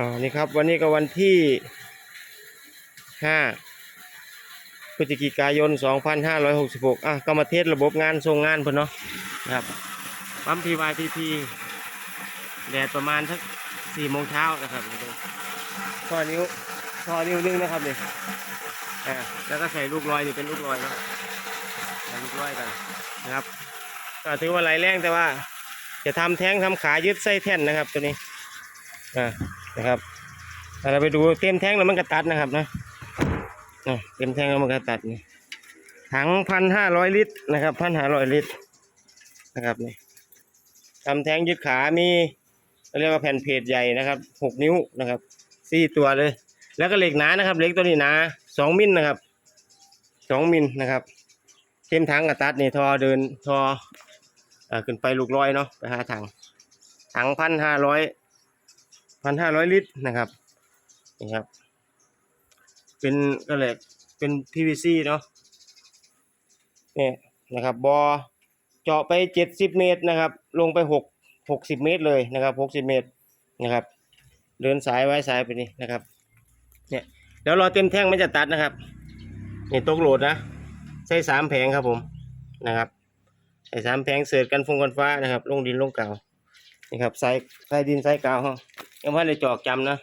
อ๋อนี่ครับวันนี้ก็วันที่ห้าพฤศจิกายน 2566 อะก็มาเทสระบบงานทรงงานเพิ่นเนาะนะครับปั๊ม PYPP แดดประมาณสักสี่โมงเช้านะครับดูท่อนิ้วท่อนิ้วนึงนะครับเนี่ยอ่าแล้วก็ใส่ลูกลอยนี่เป็นลูกลอยเนาะใส่ลูกลอยกันนะครับก็ถือว่าไหลแรงแต่ว่า จะทำแท้งทำขายึดไส้แท่นนะครับตัวนี้อ่า นะครับเราไปดูเต็มแท้งแล้วมันก็ตัดนะครับนะเต็มแท้งแล้วมันก็ตัดนี่ถังพันห้าร้อยลิตรนะครับพันห้าร้อยลิตรนะครับนี่ทำแท้งยึดขามีเรียกว่าแผ่นเพจใหญ่นะครับหกนิ้วนะครับสี่ตัวเลย แล้วก็เหล็กหนานะครับเหล็กตัวนี้หนาสองมิลนะครับสองมิลนะครับเต็มถังกับตัดนี่ทอเดินทออ่าขึ้นไปลูกร้อยเนาะไปหาถังถังพันห้าร้อย พันห้าร้อยลิตรนะครับนี่ครับ เป็นก็เลยเป็น PVC เนาะนี่นะครับบอเจาะไปเจ็ดสิบเมตรนะครับ ลงไปหกหกสิบเมตรเลยนะครับหกสิบเมตรนะครับ เดินสายไว้สายไปนี่นะครับเนี่ยเดี๋ยวรอเต็มแท่งมันจะตัดนะครับนี่ตกโหลดนะใส่สามแผงครับผมนะครับใส่สามแผงเสิร์กันฟงกันฟ้านะครับ ลงดินลงเก่านี่ครับใส่ใส่ดินใส่เกาห้อง ยังพันได้จอกจำนะ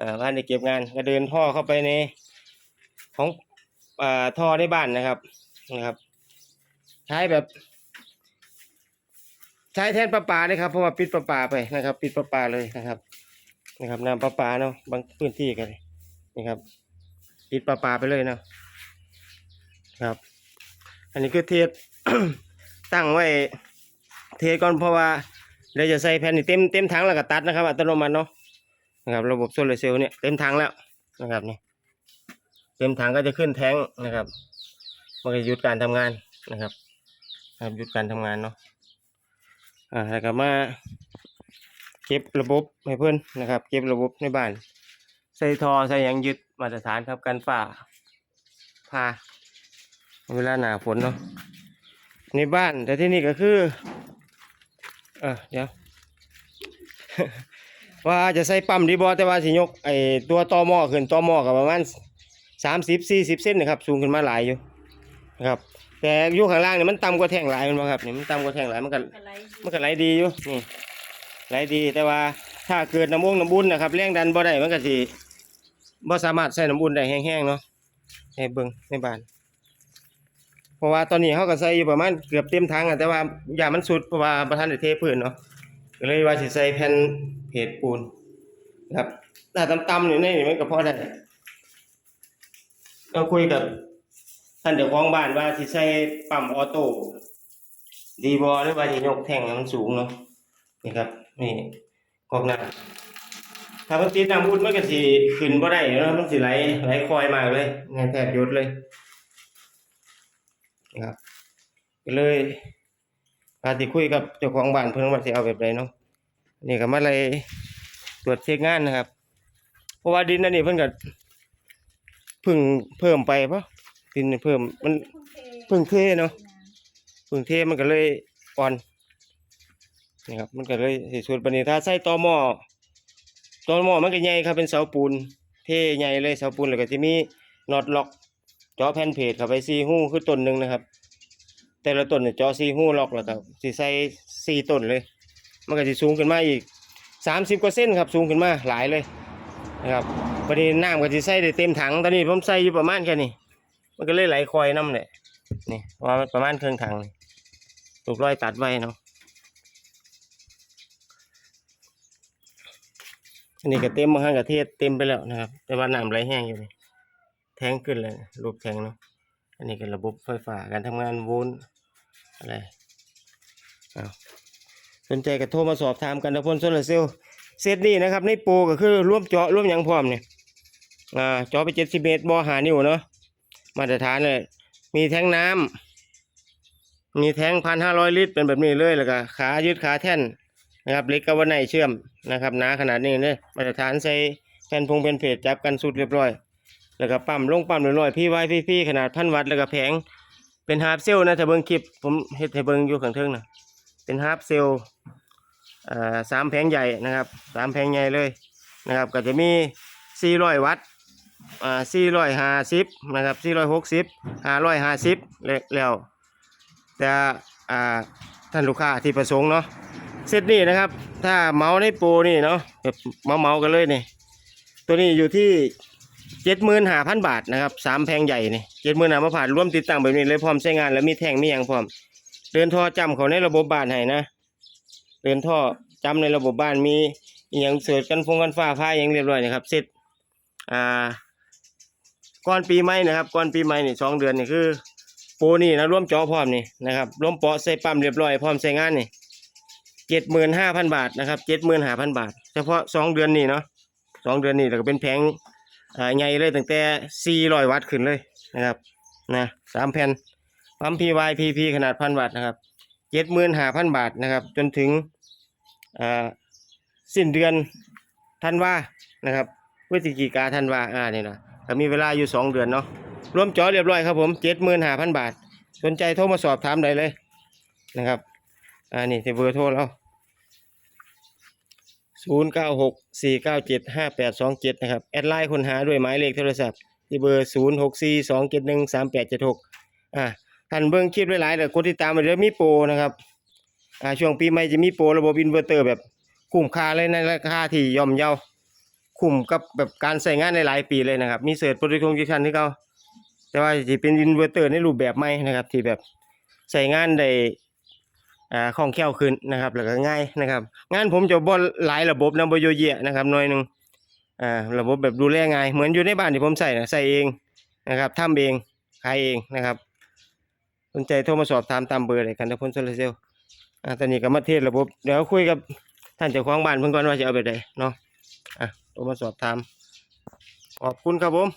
อ่าพันได้เก็บงานก็เดินท่อเข้าไปในของอ่าท่อในบ้านนะครับนะครับ ใช้แบบ ใช้แทนประปาเลยครับเพราะว่าปิดประปาไปนะครับ ปิดประปาเลยนะครับนะครับน้ำประปาเนาะบางพื้นที่กันนี่ครับ ปิดประปาไปเลยเนาะครับ อันนี้คือเทสตั้งไว้เทก่อนเพราะว่า เดี๋ยวจะใส่แผ่นนี่เต็มเต็มถังแล้วก็ตัดนะครับ อัตโนมัติเนาะนะครับ ระบบโซลาร์เซลล์เนี่ยเต็มถังแล้วนะครับนี่เต็มถังก็จะขึ้นแท้งนะครับมันก็หยุดการทำงานนะครับครับหยุดการทำงานเนาะอ่าแล้วก็มาเก็บระบบให้เพื่อนนะครับ เก็บระบบในบ้านใส่ทอใส่ยังยึดมาตรฐานครับกันฝ้าพาเวลาหนาฝนเนาะในบ้านแต่ที่นี่ก็คือ ออเดี๋ยวว่าจะใส่ปั๊มดีบอแต่ว่าสิยกไอตัวต่อหม้อขึ้นต่อหม้อกับประมาณสามสิบสี่สิบเส้นนะครับ สูงขึ้นมาหลายอยู่นะครับแต่อยู่ข้างล่างเนี่ยมันต่ำกว่าแท่งหลายมันบ่ครับนี่มันต่ำกว่าแท่งหลายมันก็อะไรมันก็ไหลดีอยู่นี่ไหลดีแต่ว่าถ้าเกิดน้ำวงน้ำบุญนะครับแรงดันบ่ได้มันก็สิบ่สามารถใส่น้ำบุญได้แห้งๆเนาะให้เบิ่งในบ้าน เพราะว่าตอนนี้เขาก็ใส่อยู่ประมาณเกือบเต็มถังอะแต่ว่าอย่ามันสุดเพราะว่าประธานได้เทพื้นเนาะก็เลยว่าสิใส่แผ่นเพจปูนนะครับถ้าต่ำๆอยู่ในนี่มันก็พอได้ต้องคุยกับท่านเจ้าของบ้านว่าสิใส่ปั๊มออโต้ดีบอหรือว่าสิยกแท่งมันสูงเนาะนี่ครับนี่กอกน้ำถ้ามันติดน้ำพุดมันก็สิขึ้นบ่ได้เนาะมันสิไหลไหลคอยมากเลยงานแทบยุดเลย ครับก็เลยพาติคุยกับเจ้าของบ้านเพิ่นว่าสิเอาแบบใดเนาะนี่ก็มาเลยตรวจเช็คงานนะครับ เพราะว่าดินอันนี้เพิ่นก็เพิ่งเพิ่มไปเพราะดินเพิ่มมันเพิ่งเทเนาะเพิ่งเทมันก็เลยอ่อนนี่ครับมันก็เลยสิสุดปานนี้ถ้าใส่ตอหม้อตอหม้อมันก็ใหญ่ครับเป็นเสาปูนเทใหญ่เลยเสาปูนแล้วก็จะมีน็อตล็อกจาะแผ่นเพจเข้าไปสี่หู้คือต้นหนึ่งนะครับ แต่ละต้นเนี่ยจาะสี่หู้ล็อกแล้วก็สิใส่สี่ต้นเลย มันก็จะสูงขึ้นมาอีกสามสิบกว่าเส้นครับสูงขึ้นมาหลายเลยนะครับวันนี้น้ำก็จะใส่ได้เต็มถังตอนนี้ผมใส่อยู่ประมาณแค่นี้มันก็เลยไหลคอยน้ำเลยนี่ว่าประมาณครึ่งถังถูกร้อยตัดไว้เนาะอันนี้ก็เต็มมาห้างกระเทศเต็มไปแล้วนะครับ แต่ว่าน้ำไหลแห้งอยู่นี่แทงขึ้นเลยรูปแทงเนาะ อันนี้ก็ระบบไฟฟ้าการทำงานโวลต์อะไรอ้าวสนใจก็โทรมาสอบถามกันนะพลโซลาเซลล์เซตนี้นะครับ ในโปรก็คือร่วมเจาะร่วมหยังพร้อมเนี่ยอ่าเจาะไปเจ็ดสิบเมตรบ่อหานิ้วเนาะมาตรฐานเลยมีแทงน้ำมีแทงพันห้าร้อยลิตรเป็นแบบนี้เลยแล้วก็ขายึดขาแท่นนะครับเหล็กกับวันไหนเชื่อมนะครับหนาขนาดนี้เนี่ยมาตรฐานใส่แผ่นพงแผ่นเพจจับกันสุดเรียบร้อย แล้วก็ปั๊มลงปั๊มเรียบร้อยพี่ไว้พี่พี่ขนาดพันวัตต์แล้วก็แผงเป็นฮาร์ปเซลนะถ้าเบิ่งคลิปผมเฮ็ดให้เบิ่งอยู่ข้างเทิงนะเป็นฮาร์ปเซลอ่าสามแผงใหญ่นะครับสามแผงใหญ่เลยนะครับ ก็จะมี400วัตต์อ่า450นะครับ460 550แล้วแล้วแต่อ่าท่านลูกค้าที่ประสงค์เนาะเซตนี้นะครับ ถ้าเมาส์ในโปรนี่เนาะแบบเมาเมาๆกันเลยนี่ตัวนี้อยู่ที่ 75,000บาทนะครับสามแพงใหญ่นี่75,000มาผ่านร่วมติดตั้งแบบนี้เลยพร้อมใช้งานแล้วมีแท่งมีหยังพร้อม เดินท่อจำเขาในระบบบ้านให้นะเดินท่อจำในระบบบ้านมีอย่างเสิร์กันฟงกันฟ้าผ้าอหยังเรียบร้อยนะครับเสร็จอ่าก่อนปีใหม่นะครับก่อนปีใหม่นี่สองเดือนนี่คือโปรนี่นะร่วมจอพร้อมนี่นะครับร่วมเปาะใส่ปั๊มเรียบร้อยพร้อมใช้งานนี่เจ็ดหมื่นห้าพันบาทนะครับเจ็ดหมื่นห้าพันบาท เฉพาะสองเดือนนี่เนาะสองเดือนนี่แล้วก็เป็นแผง อ่าใหญ่เลยตั้งแต่สี่ร้อยวัตต์ขึ้นเลยนะครับนะสามแผ่นปั๊ม PYPP ขนาดพันวัตต์นะครับเจ็ดหมื่นห้าพันบาทนะครับ จนถึงอ่าสิ้นเดือนธันวานะครับพฤศจิกาธันวาอ่านี่นะก็มีเวลาอยู่สองเดือนเนาะรวมจอเรียบร้อยครับผมเจ็ดหมื่นห้าพันบาท สนใจโทรมาสอบถามได้เลยนะครับ อ่านี่เบอร์โทรเรา ศูนย์เก้าหกสี่เก้าเจ็ดห้าแปดสองเจ็ดนะครับ แอดไลน์คนหาด้วยหมายเลขโทรศัพท์ ที่เบอร์ศูนย์หกสี่สองเจ็ดหนึ่งสามแปดเจ็ดหกอ่าท่านเบิ่งคลิปหลายๆเดี๋ยวกดติดตามไปเดี๋ยวมีโปรนะครับอ่าช่วงปีใหม่จะมีโปรระบบอินเวอร์เตอร์แบบคุ้มค่าเลยในราคาที่ย่อมเยาคุ้มกับแบบการใช้งานในหลายปีเลยนะครับ มีเสิร์ชโปรดิคงดิชันที่เขาแต่ว่าจะเป็นอินเวอร์เตอร์ในรูปแบบใหม่นะครับ ที่แบบใช้งานได้ อ่าคล่องแคล่วขึ้นนะครับแล้วก็ง่ายนะครับ งานผมจะบ่หลายระบบนะบ่โยเยะนะครับหน่อยหนึ่งอ่าระบบแบบดูแลง่ายเหมือนอยู่ในบ้านที่ผมใส่นะใส่เองนะครับทำเองขายเองนะครับสนใจโทรมาสอบถามตามเบอร์เลยกันทุกคนโซลาร์เซลล์อ่าตอนนี้ก็มาเทสระบบเดี๋ยวคุยกับท่านเจ้าของบ้านเพิ่นก่อนว่าจะเอาไปไหนเนาะอะโทรมาสอบถามขอบคุณครับผม